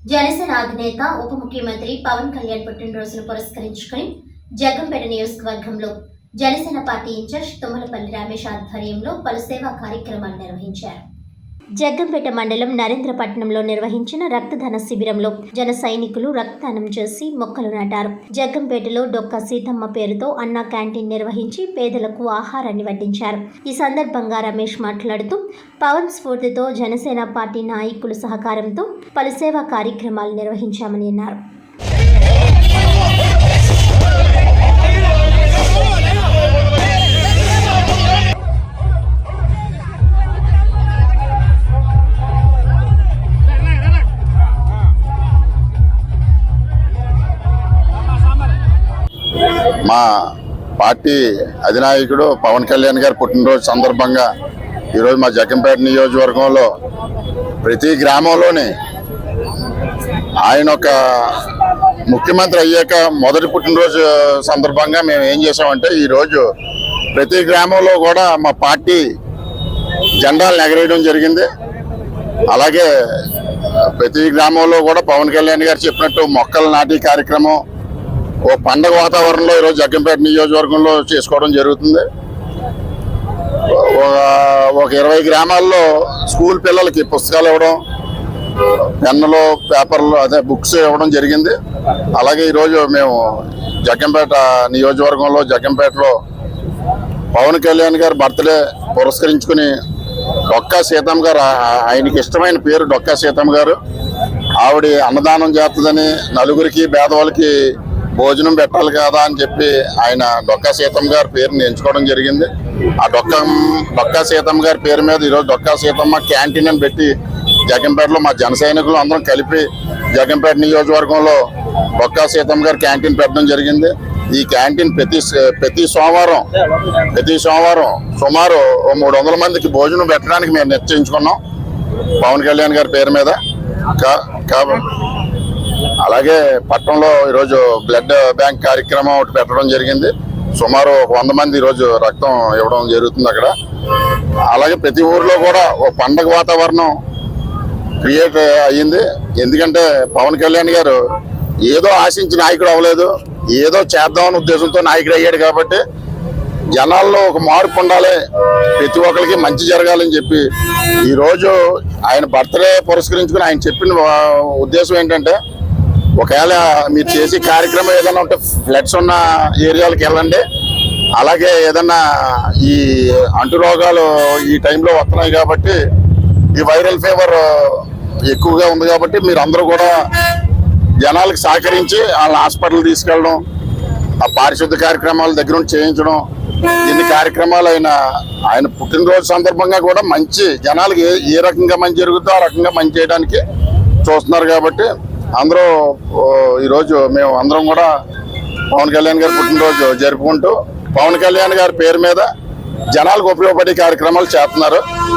జనసేన అధినేత ఉప ముఖ్యమంత్రి పవన్ కళ్యాణ్ పుట్టినరోజును పురస్కరించుకుని జగ్గంపేట నియోజకవర్గంలో జనసేన పార్టీ ఇన్ఛార్జ్ తుమ్మలపల్లి రమేష్ ఆధ్వర్యంలో పలు సేవా కార్యక్రమాలు నిర్వహించారు. జగ్గంపేట మండలం నరేంద్రపట్నంలో నిర్వహించిన రక్తదాన శిబిరంలో జన సైనికులు రక్తదానం చేసి మొక్కలు నాటారు. జగ్గంపేటలో డొక్క సీతమ్మ పేరుతో అన్న క్యాంటీన్ నిర్వహించి పేదలకు ఆహారాన్ని వడ్డించారు. ఈ సందర్భంగా రమేష్ మాట్లాడుతూ పవన్ స్ఫూర్తితో జనసేన పార్టీ నాయకుల సహకారంతో పలు సేవా కార్యక్రమాలు నిర్వహించామని అన్నారు. మా పార్టీ అధినాయకుడు పవన్ కళ్యాణ్ గారి పుట్టినరోజు సందర్భంగా ఈరోజు మా జగన్పేట నియోజకవర్గంలో ప్రతి గ్రామంలోని ఆయన ఒక ముఖ్యమంత్రి అయ్యాక మొదటి పుట్టినరోజు సందర్భంగా మేము ఏం చేసామంటే ఈరోజు ప్రతి గ్రామంలో కూడా మా పార్టీ జెండాలను ఎగరేయడం జరిగింది. అలాగే ప్రతి గ్రామంలో కూడా పవన్ కళ్యాణ్ గారు చెప్పినట్టు మొక్కలు నాటి కార్యక్రమం ఓ పండగ వాతావరణంలో ఈరోజు జగ్గంపేట నియోజకవర్గంలో చేసుకోవడం జరుగుతుంది. ఒక- ఒక ఇరవై గ్రామాల్లో స్కూల్ పిల్లలకి పుస్తకాలు ఇవ్వడం పెన్నులు పేపర్లు అదే బుక్స్ ఇవ్వడం జరిగింది. అలాగే ఈరోజు మేము జగ్గంపేట నియోజకవర్గంలో జగ్గంపేటలో పవన్ కళ్యాణ్ గారి బర్త్డే పురస్కరించుకుని డొక్కా సీతమ్మ గారు ఆయనకి ఇష్టమైన పేరు డొక్కా సీతమ్మ గారు. ఆవిడ అన్నదానం చేస్తుందని నలుగురికి పేదవాళ్ళకి భోజనం పెట్టాలి కదా అని చెప్పి ఆయన డొక్కా సీతమ్మ గారి పేరుని ఎంచుకోవడం జరిగింది. ఆ డొక్క డొక్కా సీతమ్మ గారి పేరు మీద ఈరోజు డొక్కా సీతమ్మ క్యాంటీన్ అని పెట్టి జగంపేటలో మా జన సైనికులు అందరం కలిపి జగంపేట నియోజకవర్గంలో డొక్కా సీతమ్మ గారి క్యాంటీన్ పెట్టడం జరిగింది. ఈ క్యాంటీన్ ప్రతి ప్రతి సోమవారం ప్రతి సోమవారం సుమారు మూడు వందల మందికి భోజనం పెట్టడానికి మేము నిశ్చయించుకున్నాం. పవన్ కళ్యాణ్ గారి పేరు మీద. కా- అలాగే పట్టణంలో ఈరోజు బ్లడ్ బ్యాంక్ కార్యక్రమం ఒకటి పెట్టడం జరిగింది. సుమారు ఒక వంద మంది ఈరోజు రక్తం ఇవ్వడం జరుగుతుంది అక్కడ. అలాగే ప్రతి ఊర్లో కూడా ఓ పండగ వాతావరణం క్రియేట్ అయ్యింది. ఎందుకంటే పవన్ కళ్యాణ్ గారు ఏదో ఆశించి నాయకుడు అవ్వలేదు. ఏదో చేద్దామని ఉద్దేశంతో నాయకుడు అయ్యాడు కాబట్టి జనాల్లో ఒక మార్పు ఉండాలి. ప్రతి ఒక్కరికి మంచి జరగాలని చెప్పి ఈరోజు ఆయన బర్త్డే పురస్కరించుకుని ఆయన చెప్పిన ఉద్దేశం ఏంటంటే ఒకవేళ మీరు చేసే కార్యక్రమం ఏదైనా ఉంటే ఫ్లడ్స్ ఉన్న ఏరియాలకు వెళ్ళండి. అలాగే ఏదన్నా ఈ అంటు రోగాలు ఈ టైంలో వస్తున్నాయి కాబట్టి ఈ వైరల్ ఫీవర్ ఎక్కువగా ఉంది కాబట్టి మీరు అందరూ కూడా జనాలకు సహకరించి వాళ్ళని హాస్పిటల్ తీసుకెళ్ళడం ఆ పారిశుద్ధ కార్యక్రమాల దగ్గర నుంచి చేయించడం ఎన్ని కార్యక్రమాలు ఆయన ఆయన పుట్టినరోజు సందర్భంగా కూడా మంచి జనాలకి ఏ ఏ రకంగా మంచి జరుగుతుందో ఆ రకంగా మంచి చేయడానికి చూస్తున్నారు కాబట్టి అందరూ ఈరోజు మేము అందరం కూడా పవన్ కళ్యాణ్ గారి పుట్టినరోజు జరుపుకుంటూ పవన్ కళ్యాణ్ గారి పేరు మీద జనాలకు ఉపయోగపడే కార్యక్రమాలు చేస్తున్నారు.